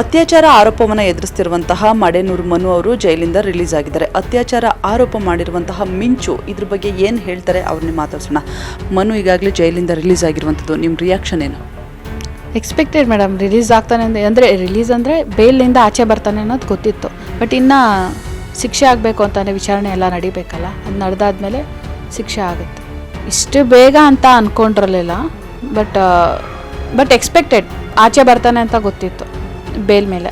ಅತ್ಯಾಚಾರ ಆರೋಪವನ್ನು ಎದುರಿಸ್ತಿರುವಂತಹ ಮಡೆನೂರು ಮನು ಅವರು ಜೈಲಿಂದ ರಿಲೀಸ್ ಆಗಿದ್ದಾರೆ. ಅತ್ಯಾಚಾರ ಆರೋಪ ಮಾಡಿರುವಂತಹ ಮಿಂಚು ಇದ್ರ ಬಗ್ಗೆ ಏನು ಹೇಳ್ತಾರೆ ಅವ್ರನ್ನೇ ಮಾತಾಡ್ಸೋಣ. ಮನು ಈಗಾಗಲೇ ಜೈಲಿಂದ ರಿಲೀಸ್ ಆಗಿರುವಂಥದ್ದು ನಿಮ್ಮ ರಿಯಾಕ್ಷನ್ ಏನು? ಎಕ್ಸ್ಪೆಕ್ಟೆಡ್ ಮೇಡಮ್ ರಿಲೀಸ್ ಆಗ್ತಾನೆ ಅಂದ್ರೆ ಅಂದರೆ ರಿಲೀಸ್ ಅಂದರೆ ಬೇಲಿಂದ ಆಚೆ ಬರ್ತಾನೆ ಅನ್ನೋದು ಗೊತ್ತಿತ್ತು. ಬಟ್ ಇನ್ನು ಶಿಕ್ಷೆ ಆಗಬೇಕು ಅಂತಲೇ ವಿಚಾರಣೆ ಎಲ್ಲ ನಡಿಬೇಕಲ್ಲ, ಅದು ನಡೆದಾದ್ಮೇಲೆ ಶಿಕ್ಷೆ ಆಗುತ್ತೆ. ಇಷ್ಟು ಬೇಗ ಅಂತ ಅಂದ್ಕೊಂಡಿರಲಿಲ್ಲ ಬಟ್ ಬಟ್ ಎಕ್ಸ್ಪೆಕ್ಟೆಡ್ ಆಚೆ ಬರ್ತಾನೆ ಅಂತ ಗೊತ್ತಿತ್ತು. ಬೇಲ್ ಮೇಲೆ.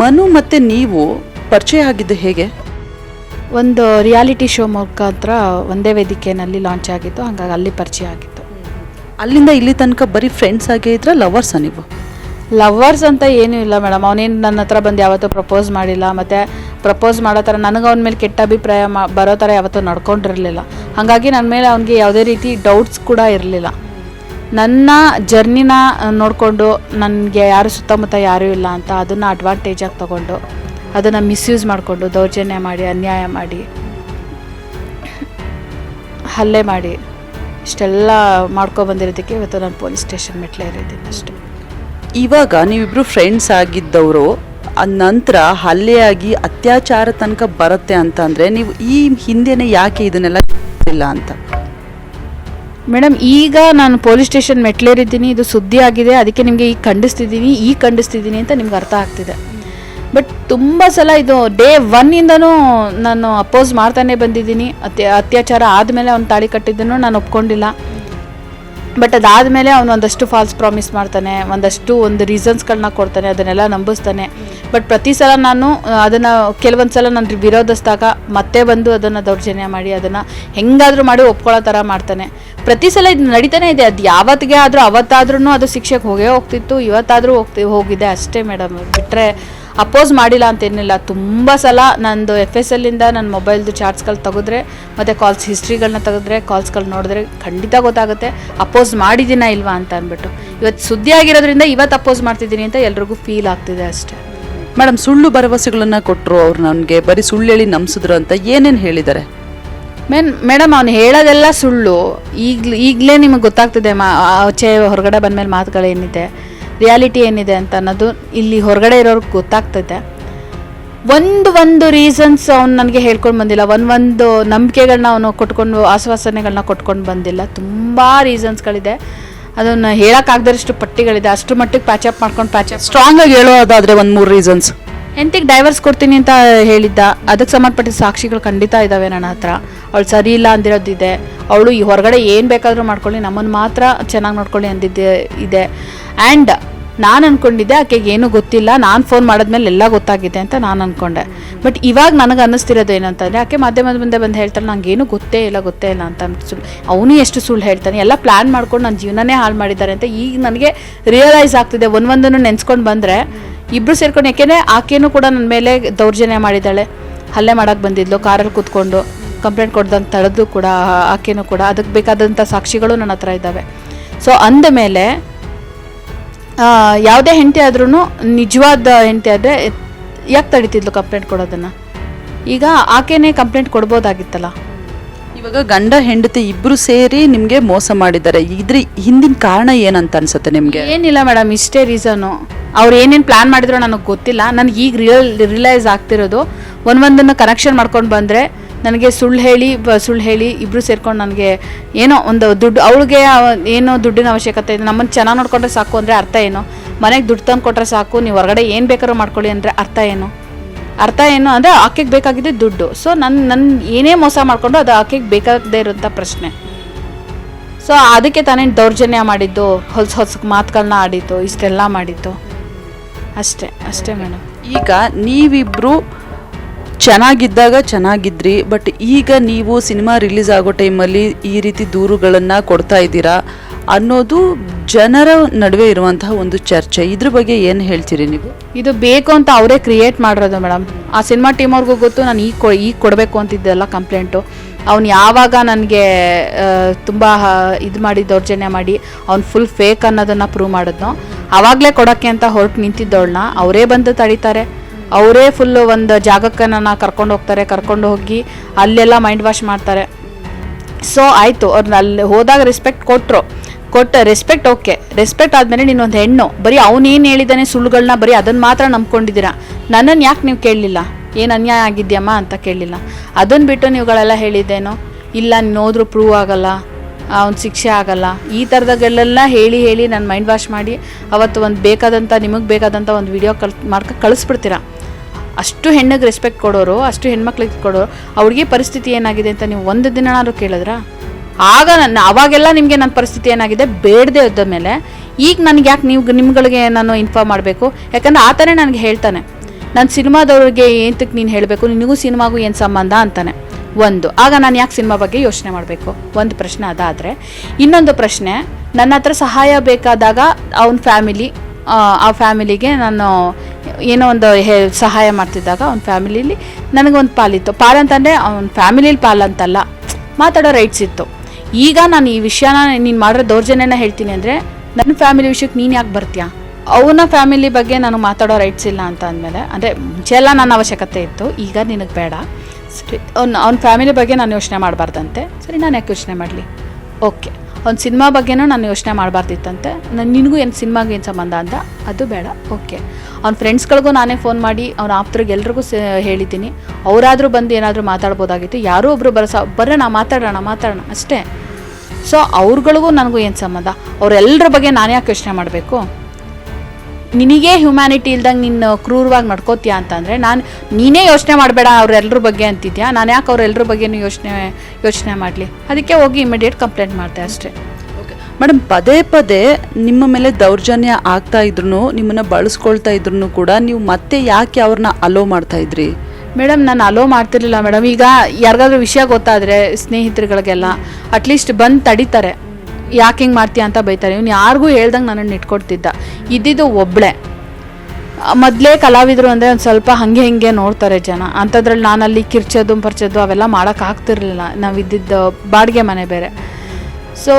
ಮನು ಮತ್ತೆ ನೀವು ಪರಿಚಯ ಆಗಿದ್ದು ಹೇಗೆ? ಒಂದು ರಿಯಾಲಿಟಿ ಶೋ ಮುಖಾಂತರ ಒಂದೇ ವೇದಿಕೆಯಲ್ಲಿ ಲಾಂಚ್ ಆಗಿತ್ತು ಹಾಗಾಗಿ ಅಲ್ಲಿ ಪರಿಚಯ ಆಗಿತ್ತು. ಅಲ್ಲಿಂದ ಇಲ್ಲಿ ತನಕ ಬರೀ ಫ್ರೆಂಡ್ಸ್ ಆಗೇ ಇದ್ರ ಲವರ್ಸಾ ನೀವು? ಲವರ್ಸ್ ಅಂತ ಏನೂ ಇಲ್ಲ ಮೇಡಮ್ ಅವನೇನು ನನ್ನ ಹತ್ರ ಬಂದು ಯಾವತ್ತೂ ಪ್ರಪೋಸ್ ಮಾಡಿಲ್ಲ. ಮತ್ತು ಪ್ರಪೋಸ್ ಮಾಡೋ ಥರ ನನಗೆ ಅವನ ಮೇಲೆ ಕೆಟ್ಟ ಅಭಿಪ್ರಾಯ ಮಾ ಬರೋ ಥರ ಯಾವತ್ತೂ ನಡ್ಕೊಂಡಿರಲಿಲ್ಲ. ಹಾಗಾಗಿ ನನ್ನ ಮೇಲೆ ಅವನಿಗೆ ಯಾವುದೇ ರೀತಿ ಡೌಟ್ಸ್ ಕೂಡ ಇರಲಿಲ್ಲ. ನನ್ನ ಜರ್ನಿನ ನೋಡಿಕೊಂಡು ನನಗೆ ಯಾರು ಸುತ್ತಮುತ್ತ ಯಾರೂ ಇಲ್ಲ ಅಂತ ಅದನ್ನು ಅಡ್ವಾಂಟೇಜಾಗಿ ತಗೊಂಡು ಅದನ್ನು ಮಿಸ್ಯೂಸ್ ಮಾಡಿಕೊಂಡು ದೌರ್ಜನ್ಯ ಮಾಡಿ, ಅನ್ಯಾಯ ಮಾಡಿ, ಹಲ್ಲೆ ಮಾಡಿ ಇಷ್ಟೆಲ್ಲ ಮಾಡ್ಕೊಬಂದಿರೋದಕ್ಕೆ ಇವತ್ತು ನಾನು ಪೊಲೀಸ್ ಸ್ಟೇಷನ್ ಮೆಟ್ಲೇರಿದ್ದೀನಿ ಅಷ್ಟೆ. ಇವಾಗ ನೀವಿಬ್ಬರು ಫ್ರೆಂಡ್ಸ್ ಆಗಿದ್ದವರು ನಂತರ ಹಲ್ಲೆಯಾಗಿ ಅತ್ಯಾಚಾರ ತನಕ ಬರುತ್ತೆ ಅಂತಂದರೆ ನೀವು ಈ ಹಿಂದೆನೆ ಯಾಕೆ ಇದನ್ನೆಲ್ಲ ಇಲ್ಲ ಅಂತ? ಮೇಡಮ್, ಈಗ ನಾನು ಪೊಲೀಸ್ ಸ್ಟೇಷನ್ ಮೆಟ್ಲೇರಿದ್ದೀನಿ, ಇದು ಸುದ್ದಿ ಆಗಿದೆ, ಅದಕ್ಕೆ ನಿಮಗೆ ಈಗ ಖಂಡಿಸ್ತಿದ್ದೀನಿ ಈಗ ಖಂಡಿಸ್ತಿದ್ದೀನಿ ಅಂತ ನಿಮ್ಗೆ ಅರ್ಥ ಆಗ್ತಿದೆ. ಬಟ್ ತುಂಬ ಸಲ ಇದು ಡೇ ಒನ್ನಿಂದನೂ ನಾನು ಅಪೋಸ್ ಮಾಡ್ತಾನೆ ಬಂದಿದ್ದೀನಿ. ಅತ್ಯ, ಅತ್ಯಾಚಾರ ಆದಮೇಲೆ ಅವ್ನು ತಾಳಿ ಕಟ್ಟಿದ್ದನ್ನು ನಾನು ಒಪ್ಕೊಂಡಿಲ್ಲ. ಬಟ್ ಅದಾದಮೇಲೆ ಅವನು ಒಂದಷ್ಟು ಫಾಲ್ಸ್ ಪ್ರಾಮಿಸ್ ಮಾಡ್ತಾನೆ, ಒಂದಷ್ಟು ಒಂದು ರೀಸನ್ಸ್ಗಳನ್ನ ಕೊಡ್ತಾನೆ, ಅದನ್ನೆಲ್ಲ ನಂಬಿಸ್ತಾನೆ. ಬಟ್ ಪ್ರತಿ ಸಲ ನಾನು ಅದನ್ನು ಕೆಲವೊಂದು ಸಲ ನಾನು ವಿರೋಧಿಸಿದಾಗ ಮತ್ತೆ ಬಂದು ಅದನ್ನು ದೌರ್ಜನ್ಯ ಮಾಡಿ, ಅದನ್ನು ಹೆಂಗಾದರೂ ಮಾಡಿ ಒಪ್ಕೊಳ್ಳೋ ಥರ ಮಾಡ್ತಾನೆ. ಪ್ರತಿ ಸಲ ಇದು ನಡೀತಾನೆ ಇದೆ. ಅದು ಯಾವತ್ತಿಗೆ ಆದರೂ ಅವತ್ತಾದ್ರೂ ಅದು ಶಿಕ್ಷೆಗೆ ಹೋಗೇ ಹೋಗ್ತಿತ್ತು. ಇವತ್ತಾದರೂ ಹೋಗ್ತಿ, ಹೋಗಿದೆ ಅಷ್ಟೇ ಮೇಡಮ್ ಬಿಟ್ಟರೆ ಅಪೋಸ್ ಮಾಡಿಲ್ಲ ಅಂತೇನಿಲ್ಲ ತುಂಬ ಸಲ ನಂದು ಎಫ್ ಎಸ್ ಎಲ್ಲಿಂದ ನನ್ನ ಮೊಬೈಲ್ದು ಚಾರ್ಟ್ಸ್ಗಳು ತೆಗೆದ್ರೆ, ಮತ್ತು ಕಾಲ್ಸ್ ಹಿಸ್ಟ್ರಿಗಳನ್ನ ತೆಗೆದ್ರೆ, ಕಾಲ್ಸ್ಗಳು ನೋಡಿದ್ರೆ ಖಂಡಿತ ಗೊತ್ತಾಗುತ್ತೆ. ಅಪೋಸ್ ಮಾಡಿದ್ದೀನಾ ಇಲ್ವಾ ಅಂತ ಅಂದ್ಬಿಟ್ಟು. ಇವತ್ತು ಸುದ್ದಿ ಆಗಿರೋದ್ರಿಂದ ಇವತ್ತು ಅಪೋಸ್ ಮಾಡ್ತಿದ್ದೀನಿ ಅಂತ ಎಲ್ರಿಗೂ ಫೀಲ್ ಆಗ್ತಿದೆ ಅಷ್ಟೇ. ಮೇಡಮ್, ಸುಳ್ಳು ಭರವಸೆಗಳನ್ನ ಕೊಟ್ಟರು ಅವ್ರು ನನಗೆ, ಬರೀ ಸುಳ್ಳು ಹೇಳಿ ನಂಬಿಸಿದ್ರು ಅಂತ ಏನೇನು ಹೇಳಿದ್ದಾರೆ? ಮೇನ್, ಮೇಡಮ್, ಅವ್ನು ಹೇಳೋದೆಲ್ಲ ಸುಳ್ಳು. ಈಗ್ಲೇ, ಈಗಲೇ ನಿಮಗೆ ಗೊತ್ತಾಗ್ತಿದೆ ಮಾ ಆಚೆ ಹೊರಗಡೆ ಬಂದಮೇಲೆ ಮಾತುಗಳೇನಿದೆ ರಿಯಾಲಿಟಿ ಏನಿದೆ ಅಂತ ಅನ್ನೋದು ಇಲ್ಲಿ ಹೊರಗಡೆ ಇರೋರ್ಗೆ ಗೊತ್ತಾಗ್ತೈತೆ ಒಂದು ಒಂದು ರೀಸನ್ಸ್ ಅವ್ನು ನನಗೆ ಹೇಳ್ಕೊಂಡು ಬಂದಿಲ್ಲ. ಒಂದು ಒಂದು ನಂಬಿಕೆಗಳನ್ನ ಅವನು ಕೊಟ್ಕೊಂಡು ಆಶ್ವಾಸನೆಗಳನ್ನ ಕೊಟ್ಕೊಂಡು ಬಂದಿಲ್ಲ. ತುಂಬ ರೀಸನ್ಸ್ಗಳಿದೆ. ಅದನ್ನು ಹೇಳೋಕ್ಕಾಗದಷ್ಟು ಪಟ್ಟಿಗಳಿದೆ. ಅಷ್ಟು ಮಟ್ಟಿಗೆ ಪ್ಯಾಚಪ್ ಮಾಡ್ಕೊಂಡು ಪ್ಯಾಚಪ್ ಸ್ಟ್ರಾಂಗ್ ಆಗಿ ಹೇಳೋದಾದ್ರೆ ಒಂದು ಮೂರು ರೀಸನ್ಸ್ ಹೆಂಡತಿಗೆ ಡೈವರ್ಸ್ ಕೊಡ್ತೀನಿ ಅಂತ ಹೇಳಿದ್ದ ಅದಕ್ಕೆ ಸಂಬಂಧಪಟ್ಟ ಸಾಕ್ಷಿಗಳು ಖಂಡಿತ ಇದ್ದಾವೆ ನನ್ನ ಹತ್ರ. ಅವಳು ಸರಿ ಇಲ್ಲ ಅಂದಿರೋದಿದೆ. ಅವಳು ಈ ಹೊರಗಡೆ ಏನು ಬೇಕಾದರೂ ಮಾಡ್ಕೊಳ್ಳಿ ನಮ್ಮನ್ನು ಮಾತ್ರ ಚೆನ್ನಾಗಿ ನೋಡ್ಕೊಳ್ಳಿ ಅಂದಿದ್ದೆ ಇದೆ. ಆ್ಯಂಡ್ ನಾನು ಅಂದ್ಕೊಂಡಿದ್ದೆ ಆಕೆಗೆ ಏನೂ ಗೊತ್ತಿಲ್ಲ, ನಾನು ಫೋನ್ ಮಾಡಿದ್ಮೇಲೆ ಎಲ್ಲ ಗೊತ್ತಾಗಿದೆ ಅಂತ ನಾನು ಅಂದ್ಕೊಂಡೆ ಬಟ್ ಇವಾಗ ನನಗೆ ಅನ್ನಿಸ್ತಿರೋದು ಏನಂತಂದರೆ ಆಕೆ ಮಾಧ್ಯಮದ ಮುಂದೆ ಬಂದು ಹೇಳ್ತಾಳೆ ನನಗೇನು ಗೊತ್ತೇ ಇಲ್ಲ ಗೊತ್ತೇ ಇಲ್ಲ ಅಂತ ಸುಳ್ಳು ಅವನು ಎಷ್ಟು ಸುಳ್ಳು ಹೇಳ್ತಾನೆ, ಎಲ್ಲ ಪ್ಲ್ಯಾನ್ ಮಾಡ್ಕೊಂಡು ನನ್ನ ಜೀವನನೇ ಹಾಳು ಮಾಡಿದ್ದಾರೆ ಅಂತ ಈಗ ನನಗೆ ರಿಯಲೈಸ್ ಆಗ್ತಿದೆ, ಒಂದೊಂದನ್ನು ನೆನೆಸ್ಕೊಂಡು ಬಂದರೆ ಇಬ್ಬರು ಸೇರ್ಕೊಂಡು ಯಾಕೆಂದರೆ ಆಕೆಯೂ ಕೂಡ ನನ್ನ ಮೇಲೆ ದೌರ್ಜನ್ಯ ಮಾಡಿದ್ದಾಳೆ. ಹಲ್ಲೆ ಮಾಡೋಕ್ಕೆ ಬಂದಿದ್ಲು, ಕಾರಲ್ಲಿ ಕೂತ್ಕೊಂಡು ಕಂಪ್ಲೇಂಟ್ ಕೊಡ್ದಂಗೆ ತಡೆದು ಕೂಡ ಆಕೆಯೂ ಕೂಡ ಅದಕ್ಕೆ ಬೇಕಾದಂಥ ಸಾಕ್ಷಿಗಳು ನನ್ನ ಹತ್ರ ಇದ್ದಾವೆ. ಸೊ ಅಂದ ಮೇಲೆ ಯಾವುದೇ ಹೆಂಡತಿ ಆದ್ರೂ ನಿಜವಾದ ಹೆಂಡತಿ ಆದರೆ ಯಾಕೆ ತಡಿತಿದ್ಲು ಕಂಪ್ಲೇಂಟ್ ಕೊಡೋದನ್ನು? ಈಗ ಆಕೆನೇ ಕಂಪ್ಲೇಂಟ್ ಕೊಡ್ಬೋದಾಗಿತ್ತಲ್ಲ. ಇವಾಗ ಗಂಡ ಹೆಂಡತಿ ಇಬ್ಬರು ಸೇರಿ ನಿಮಗೆ ಮೋಸ ಮಾಡಿದ್ದಾರೆ. ಇದ್ರ ಹಿಂದಿನ ಕಾರಣ ಏನಂತ ಅನ್ಸುತ್ತೆ ನಿಮಗೆ? ಏನಿಲ್ಲ ಮೇಡಮ್ ಇಷ್ಟೇ ರೀಸನು ಅವ್ರು ಏನೇನು ಪ್ಲ್ಯಾನ್ ಮಾಡಿದ್ರು ನನಗೆ ಗೊತ್ತಿಲ್ಲ. ನನಗೆ ಈಗ ರಿಯಲ್ ರಿಯಲೈಸ್ ಆಗ್ತಿರೋದು. ಒಂದೊಂದನ್ನು ಕನೆಕ್ಷನ್ ಮಾಡ್ಕೊಂಡು ಬಂದರೆ ನನಗೆ ಸುಳ್ಳು ಹೇಳಿ ಸುಳ್ಳು ಹೇಳಿ ಇಬ್ಬರು ಸೇರ್ಕೊಂಡು ನನಗೆ ಏನೋ ಒಂದು ದುಡ್ಡು, ಅವಳಿಗೆ ಏನೋ ದುಡ್ಡಿನ ಅವಶ್ಯಕತೆ ಇದೆ. ನಮ್ಮನ್ನು ಚೆನ್ನಾಗಿ ನೋಡ್ಕೊಂಡ್ರೆ ಸಾಕು ಅಂದರೆ ಅರ್ಥ ಏನು? ಮನೆಗೆ ದುಡ್ಡು ತಂದು ಕೊಟ್ಟರೆ ಸಾಕು, ನೀವು ಹೊರಗಡೆ ಏನು ಬೇಕಾದ್ರೂ ಮಾಡ್ಕೊಳ್ಳಿ ಅಂದರೆ ಅರ್ಥ ಏನು? ಅರ್ಥ ಏನು ಅಂದರೆ ಆಕೆಗೆ ಬೇಕಾಗಿದೆ ದುಡ್ಡು. ಸೊ ನನ್ನ ನನ್ನ ಏನೇ ಮೋಸ ಮಾಡಿಕೊಂಡು ಅದು ಆಕೆಗೆ ಬೇಕಾಗದೇ ಇರೋಂಥ ಪ್ರಶ್ನೆ. ಸೊ ಅದಕ್ಕೆ ತಾನೇ ದೌರ್ಜನ್ಯ ಮಾಡಿದ್ದು ಹೊಸ ಹೊಸ ಮಾತುಗಳನ್ನ ಆಡಿದ್ದು, ಇಷ್ಟೆಲ್ಲ ಮಾಡಿದ್ದು. ಅಷ್ಟೇ ಅಷ್ಟೇ ಮೇಡಮ್ ಈಗ ನೀವಿಬ್ರು ಚೆನ್ನಾಗಿದ್ದಾಗ ಚೆನ್ನಾಗಿದ್ರಿ, ಬಟ್ ಈಗ ನೀವು ಸಿನಿಮಾ ರಿಲೀಸ್ ಆಗೋ ಟೈಮಲ್ಲಿ ಈ ರೀತಿ ದೂರುಗಳನ್ನು ಕೊಡ್ತಾ ಇದ್ದೀರಾ ಅನ್ನೋದು ಜನರ ನಡುವೆ ಇರುವಂತಹ ಒಂದು ಚರ್ಚೆ. ಇದ್ರ ಬಗ್ಗೆ ಏನು ಹೇಳ್ತೀರಿ ನೀವು? ಇದು ಬೇಕು ಅಂತ ಅವರೇ ಕ್ರಿಯೇಟ್ ಮಾಡಿರೋದು ಮೇಡಮ್. ಆ ಸಿನಿಮಾ ಟೀಮ್ ಅವ್ರಿಗೂ ಗೊತ್ತು, ನಾನು ಈಗ ಕೊ ಈಗ ಕೊಡಬೇಕು ಅಂತಿದ್ದೆಲ್ಲ ಕಂಪ್ಲೇಂಟು ಅವ್ನು ಯಾವಾಗ ನನಗೆ ತುಂಬ ಇದು ಮಾಡಿ, ದೌರ್ಜನ್ಯ ಮಾಡಿ, ಅವ್ನು ಫುಲ್ ಫೇಕ್ ಅನ್ನೋದನ್ನು ಪ್ರೂವ್ ಮಾಡಿದ್ನೋ ಆವಾಗಲೇ ಕೊಡೋಕ್ಕೆ ಅಂತ ಹೊರಟು ನಿಂತಿದ್ದವಳನ್ನ ಅವರೇ ಬಂದು ತಡೀತಾರೆ. ಅವರೇ ಫುಲ್ಲು ಒಂದು ಜಾಗಕ್ಕೆ ನನ್ನ ಕರ್ಕೊಂಡು ಹೋಗ್ತಾರೆ, ಕರ್ಕೊಂಡು ಹೋಗಿ ಅಲ್ಲೆಲ್ಲ ಮೈಂಡ್ ವಾಶ್ ಮಾಡ್ತಾರೆ. ಸೊ ಆಯಿತು ಅವ್ರನ್ನ ಅಲ್ಲಿ ಹೋದಾಗ ರೆಸ್ಪೆಕ್ಟ್ ಕೊಟ್ಟರು ಕೊಟ್ಟ ರೆಸ್ಪೆಕ್ಟ್ ಓಕೆ ರೆಸ್ಪೆಕ್ಟ್ ಆದಮೇಲೆ ನೀನೊಂದು ಹೆಣ್ಣು, ಬರೀ ಅವನೇನು ಹೇಳಿದ್ದಾನೆ ಸುಳ್ಳುಗಳನ್ನ ಬರೀ ಅದನ್ನು ಮಾತ್ರ ನಂಬ್ಕೊಂಡಿದ್ದೀರಾ. ನನ್ನನ್ನು ಯಾಕೆ ನೀವು ಕೇಳಲಿಲ್ಲ? ಏನು ಅನ್ಯಾಯ ಆಗಿದ್ಯಮ್ಮ ಅಂತ ಕೇಳಲಿಲ್ಲ. ಅದನ್ನು ಬಿಟ್ಟು ನೀವುಗಳೆಲ್ಲ ಹೇಳಿದ್ದೇನೋ? ಇಲ್ಲ ನೀನು ಹೋದ್ರೂ ಪ್ರೂವ್ ಆಗಲ್ಲ, ಅವ್ನು ಶಿಕ್ಷೆ ಆಗಲ್ಲ. ಈ ಥರದಾಗೆಲ್ಲ ಹೇಳಿ ಹೇಳಿ ನಾನು ಮೈಂಡ್ ವಾಶ್ ಮಾಡಿ ಅವತ್ತು ಒಂದು ಬೇಕಾದಂಥ ನಿಮಗೆ ಬೇಕಾದಂಥ ಒಂದು ವಿಡಿಯೋ ಕಲ್ ಮಾಡ್ಕೊ ಕಳಿಸ್ಬಿಡ್ತೀರಾ? ಅಷ್ಟು ಹೆಣ್ಣಿಗೆ ರೆಸ್ಪೆಕ್ಟ್ ಕೊಡೋರು, ಅಷ್ಟು ಹೆಣ್ಮಕ್ಳಿಗೆ ಕೊಡೋರು, ಅವ್ರಿಗೆ ಪರಿಸ್ಥಿತಿ ಏನಾಗಿದೆ ಅಂತ ನೀವು ಒಂದು ದಿನನಾದ್ರು ಕೇಳಿದ್ರಾ? ಆಗ ನನ್ನ, ಅವಾಗೆಲ್ಲ ನಿಮಗೆ ನನ್ನ ಪರಿಸ್ಥಿತಿ ಏನಾಗಿದೆ? ಬೇಡದೆ ಇದ್ದ ಮೇಲೆ ಈಗ ನನಗೆ ಯಾಕೆ ನೀವು, ನಿಮ್ಗಳಿಗೆ ನಾನು ಇನ್ಫಾರ್ಮ್ ಮಾಡಬೇಕು? ಯಾಕಂದ್ರೆ ಆತನೇ ನನಗೆ ಹೇಳ್ತಾನೆ. ನನ್ನ ಸಿನಿಮಾದವ್ರಿಗೆ ಏಂತಕ್ಕೆ ನೀನು ಹೇಳಬೇಕು? ನಿನಗೂ ಸಿನಿಮಾಗೂ ಏನು ಸಂಬಂಧ ಅಂತಾನೆ. ಒಂದು, ಆಗ ನಾನು ಯಾಕೆ ಸಿನಿಮಾ ಬಗ್ಗೆ ಯೋಚನೆ ಮಾಡಬೇಕು? ಒಂದು ಪ್ರಶ್ನೆ ಅದಾದರೆ, ಇನ್ನೊಂದು ಪ್ರಶ್ನೆ, ನನ್ನ ಹತ್ರ ಸಹಾಯ ಬೇಕಾದಾಗ ಅವನ ಫ್ಯಾಮಿಲಿ ಆ ಫ್ಯಾಮಿಲಿಗೆ ನಾನು ಏನೋ ಒಂದು ಹೆ, ಸಹಾಯ ಮಾಡ್ತಿದ್ದಾಗ ಅವ್ನ ಫ್ಯಾಮಿಲೀಲಿ ನನಗೊಂದು ಪಾಲಿತ್ತು. ಪಾಲಂತಂದರೆ ಅವ್ನ ಫ್ಯಾಮಿಲಿಲಿ ಪಾಲಂತಲ್ಲ ಮಾತಾಡೋ ರೈಟ್ಸ್ ಇತ್ತು. ಈಗ ನಾನು ಈ ವಿಷಯನ ನೀನು ಮಾಡಿರೋ ದೌರ್ಜನ್ಯನ ಹೇಳ್ತೀನಿ ಅಂದರೆ ನನ್ನ ಫ್ಯಾಮಿಲಿ ವಿಷಯಕ್ಕೆ ನೀನು ಯಾಕೆ ಬರ್ತೀಯಾ? ಅವನ ಫ್ಯಾಮಿಲಿ ಬಗ್ಗೆ ನಾನು ಮಾತಾಡೋ ರೈಟ್ಸ್ ಇಲ್ಲ ಅಂತ ಅಂದಮೇಲೆ, ಅಂದರೆ ಮುಂಚೆ ಎಲ್ಲ ನನ್ನ ಅವಶ್ಯಕತೆ ಇತ್ತು. ಈಗ ನಿನಗೆ ಬೇಡ. ಸರಿ, ಅವ್ನ ಅವ್ನ ಫ್ಯಾಮಿಲಿ ಬಗ್ಗೆ ನಾನು ಯೋಚನೆ ಮಾಡಬಾರ್ದಂತೆ. ಸರಿ, ನಾನು ಯಾಕೆ ಯೋಚನೆ ಮಾಡಲಿ? ಓಕೆ. ಅವ್ನ ಸಿನಿಮಾ ಬಗ್ಗೆನೂ ನಾನು ಯೋಚನೆ ಮಾಡಬಾರ್ದಿತ್ತಂತೆ. ನಾನು ನಿನಗೂ ಏನು ಸಿನಿಮಾಗೆ ಏನು ಸಂಬಂಧ ಅಂತ? ಅದು ಬೇಡ. ಓಕೆ. ಅವ್ನ ಫ್ರೆಂಡ್ಸ್ಗಳಿಗೂ ನಾನೇ ಫೋನ್ ಮಾಡಿ ಅವ್ನ ಆಪ್ತರಿಗೆ ಎಲ್ರಿಗೂ ಹೇಳಿದ್ದೀನಿ. ಅವರಾದರೂ ಬಂದು ಏನಾದರೂ ಮಾತಾಡ್ಬೋದಾಗಿತ್ತು. ಯಾರೋ ಒಬ್ಬರು ಬರಸ ಬರೋಣ ಮಾತಾಡೋಣ ಮಾತಾಡೋಣ ಅಷ್ಟೇ. ಸೊ ಅವ್ರುಗಳಿಗೂ ನನಗೂ ಏನು ಸಂಬಂಧ? ಅವರೆಲ್ಲರ ಬಗ್ಗೆ ನಾನು ಯಾಕೆ ಯೋಚನೆ ಮಾಡಬೇಕು? ನಿನಗೇ ಹ್ಯುಮ್ಯಾನಿಟಿ ಇಲ್ದಂಗೆ ನಿನ್ನ ಕ್ರೂರವಾಗಿ ನಡ್ಕೋತೀಯ ಅಂತಂದರೆ ನಾನು ನೀನೇ ಯೋಚನೆ ಮಾಡಬೇಡ ಅವರೆಲ್ಲರ ಬಗ್ಗೆ ಅಂತಿದ್ಯಾ? ನಾನು ಯಾಕೆ ಅವ್ರೆಲ್ಲರ ಬಗ್ಗೆನೂ ಯೋಚನೆ ಯೋಚನೆ ಮಾಡಲಿ? ಅದಕ್ಕೆ ಹೋಗಿ ಇಮಿಡಿಯೇಟ್ ಕಂಪ್ಲೇಂಟ್ ಮಾಡ್ತೆ ಅಷ್ಟೇ. ಮೇಡಮ್ ಪದೇ ಪದೇ ನಿಮ್ಮ ಮೇಲೆ ದೌರ್ಜನ್ಯ ಆಗ್ತಾ ಇದ್ರು ನಿಮ್ಮನ್ನ ಬಳಸ್ಕೊಳ್ತಾ ಇದ್ರು ಕೂಡ ನೀವು ಮತ್ತೆ ಯಾಕೆ ಅವ್ರನ್ನ ಅಲೋ ಮಾಡ್ತಾ ಇದ್ರಿ? ಮೇಡಮ್ ನಾನು ಅಲೋ ಮಾಡ್ತಿರ್ಲಿಲ್ಲ ಮೇಡಮ್ ಈಗ ಯಾರಿಗಾದ್ರೂ ವಿಷಯ ಗೊತ್ತಾದರೆ ಸ್ನೇಹಿತರುಗಳಿಗೆಲ್ಲ ಅಟ್ಲೀಸ್ಟ್ ಬಂದು ತಡಿತಾರೆ. ಯಾಕೆ ಹಿಂಗೆ ಮಾಡ್ತೀಯ ಅಂತ ಬೈತಾರೆ. ಇವ್ನು ಯಾರಿಗೂ ಹೇಳ್ದಂಗೆ ನನ್ನನ್ನು ಇಟ್ಕೊಡ್ತಿದ್ದ. ಇದ್ದಿದ್ದು ಒಬ್ಬಳೆ ಮೊದಲೇ ಕಲಾವಿದರು ಅಂದರೆ ಒಂದು ಸ್ವಲ್ಪ ಹಾಗೆ ಹಿಂಗೆ ನೋಡ್ತಾರೆ ಜನ. ಅಂಥದ್ರಲ್ಲಿ ನಾನು ಅಲ್ಲಿ ಕಿರ್ಚೋದು, ಪರ್ಚೋದು ಅವೆಲ್ಲ ಮಾಡೋಕೆ ಆಗ್ತಿರ್ಲಿಲ್ಲ. ನಾವು ಇದ್ದಿದ್ದು ಬಾಡಿಗೆ ಮನೆ ಬೇರೆ. ಸೊ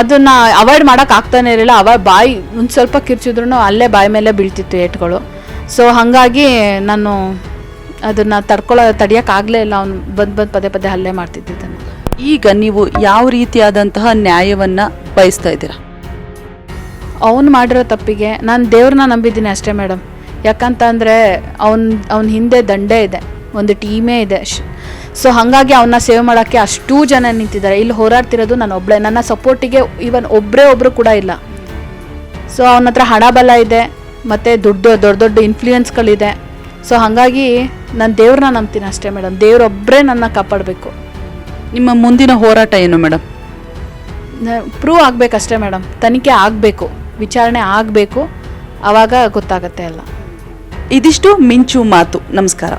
ಅದನ್ನು ಅವಾಯ್ಡ್ ಮಾಡೋಕೆ ಆಗ್ತಾನೆ ಇರಲಿಲ್ಲ. ಅವ ಬಾಯಿ ಒಂದು ಸ್ವಲ್ಪ ಕಿರ್ಚಿದ್ರು ಅಲ್ಲೇ ಬಾಯಿ ಮೇಲೆ ಬೀಳ್ತಿತ್ತು ಏಟ್ಗಳು. ಸೊ ಹಾಗಾಗಿ ನಾನು ಅದನ್ನು ತಡ್ಕೊಳ್ಳೋ ತಡಿಯೋಕ್ಕಾಗಲೇ ಇಲ್ಲ. ಅವ್ನು ಬಂದು ಬಂದು ಪದೇ ಪದೇ ಹಲ್ಲೆ ಮಾಡ್ತಿದ್ದಿದ್ದನ್ನು. ಈಗ ನೀವು ಯಾವ ರೀತಿಯಾದಂತಹ ನ್ಯಾಯವನ್ನ ಬಯಸ್ತಾ ಇದ್ದೀರಾ? ಅವನು ಮಾಡಿರೋ ತಪ್ಪಿಗೆ ನಾನು ದೇವ್ರನ್ನ ನಂಬಿದ್ದೀನಿ ಅಷ್ಟೇ ಮೇಡಮ್ ಯಾಕಂತ ಅಂದರೆ ಅವನ, ಅವ್ನ ಹಿಂದೆ ದಂಡೆ ಇದೆ, ಒಂದು ಟೀಮೇ ಇದೆ. ಸೊ ಹಾಗಾಗಿ ಅವನ್ನ ಸೇವ್ ಮಾಡೋಕ್ಕೆ ಅಷ್ಟೂ ಜನ ನಿಂತಿದ್ದಾರೆ. ಇಲ್ಲಿ ಹೋರಾಡ್ತಿರೋದು ನಾನು ಒಬ್ಬಳೇ ನನ್ನ ಸಪೋರ್ಟಿಗೆ ಇವನ್ ಒಬ್ಬರೇ ಒಬ್ಬರು ಕೂಡ ಇಲ್ಲ. ಸೊ ಅವನ ಹತ್ರ ಹಣ ಬಲ ಇದೆ, ಮತ್ತು ದೊಡ್ಡ ದೊಡ್ಡ ದೊಡ್ಡ ಇನ್ಫ್ಲೂಯೆನ್ಸ್ಗಳಿದೆ ಸೊ ಹಾಗಾಗಿ ನಾನು ದೇವ್ರನ್ನ ನಂಬ್ತೀನಿ ಅಷ್ಟೇ ಮೇಡಮ್ ದೇವ್ರೊಬ್ಬರೇ ನನ್ನ ಕಾಪಾಡಬೇಕು. ನಿಮ್ಮ ಮುಂದಿನ ಹೋರಾಟ ಏನು ಮೇಡಮ್ ಪ್ರೂವ್ ಆಗಬೇಕಷ್ಟೇ ಮೇಡಮ್ ತನಿಖೆ ಆಗಬೇಕು. ವಿಚಾರಣೆ ಆಗಬೇಕು. ಆವಾಗ ಗೊತ್ತಾಗತ್ತೆ ಎಲ್ಲ. ಇದಿಷ್ಟು ಮಿಂಚು ಮಾತು. ನಮಸ್ಕಾರ.